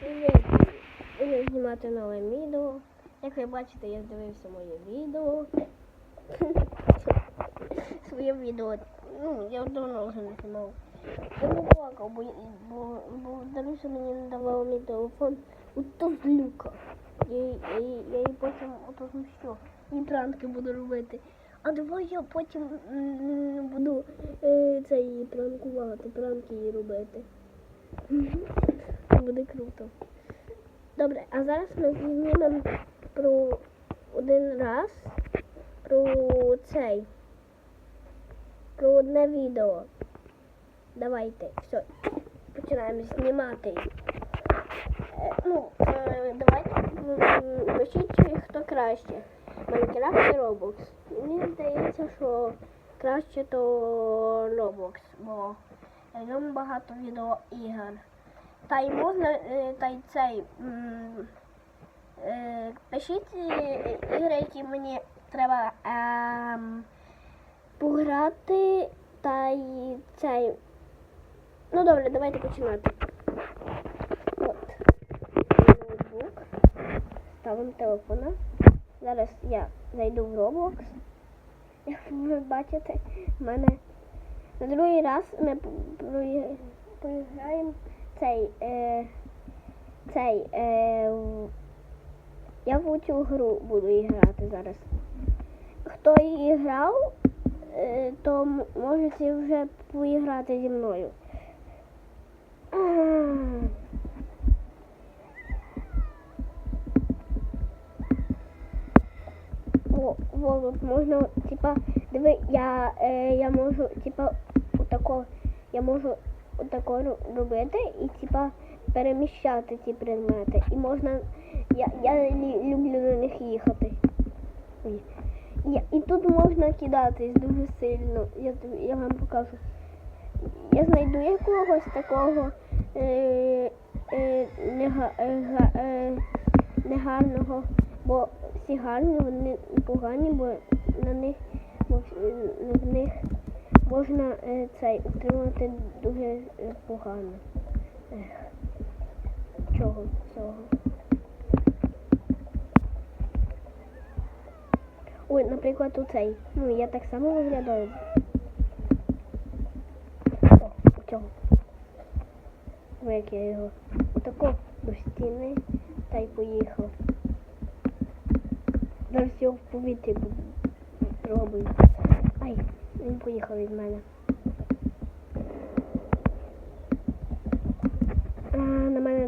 Буду знімати нове відео. Як ви бачите, я дивився моє відео. Своє відео. Ну, я давно вже не знімав. Я не плакав, бо, бо, бо Даруся мені не давала мій телефон у Тозлюка. Я, я, я їй потім ото ну що, і пранки буду робити. А давай я потім буду е, це її пранкувати, пранки її робити. Буде круто. Добре, а зараз ми знімемо про один раз про цей. Про одне відео. Давайте, все, починаємо знімати. Е, ну, е, давайте пишіть, хто краще. Майнкрафт чи Roblox. Мені здається, що краще то Roblox, бо ньому багато відеоігр. Та й можна, е, та й цей. е, Пишіть е, ігри, які мені треба ем, пограти, та й цей. Ну добре, давайте починати. От. Ноутбук. Ставимо телефона. Зараз я зайду в Roblox. Як ви бачите, в мене на другий раз ми проіграємо цей. Е, цей. Е, я в цю гру буду грати зараз. Хто її грав, е, то можете вже поіграти зі мною. О, во, можна, типа, диви, я, е, я можу, типа, отако, я можу отако робити і, типа, переміщати ці предмети. І можна, я, я люблю на них їхати. Я, і тут можна кидатись дуже сильно. Я, я вам покажу. Я знайду якогось такого е, е, нега, е, е, негарного, бо всі гарні, вони погані, бо на них, в них можна е, цей утримати дуже погано. Ех. Чого цього? Ой, наприклад, у цей. Ну, я так само виглядаю. О, у цього. Ой, як я його отако до стіни та й поїхав. Зараз його в повітрі бу- пробую. Ай, він поїхав від мене. А, на мене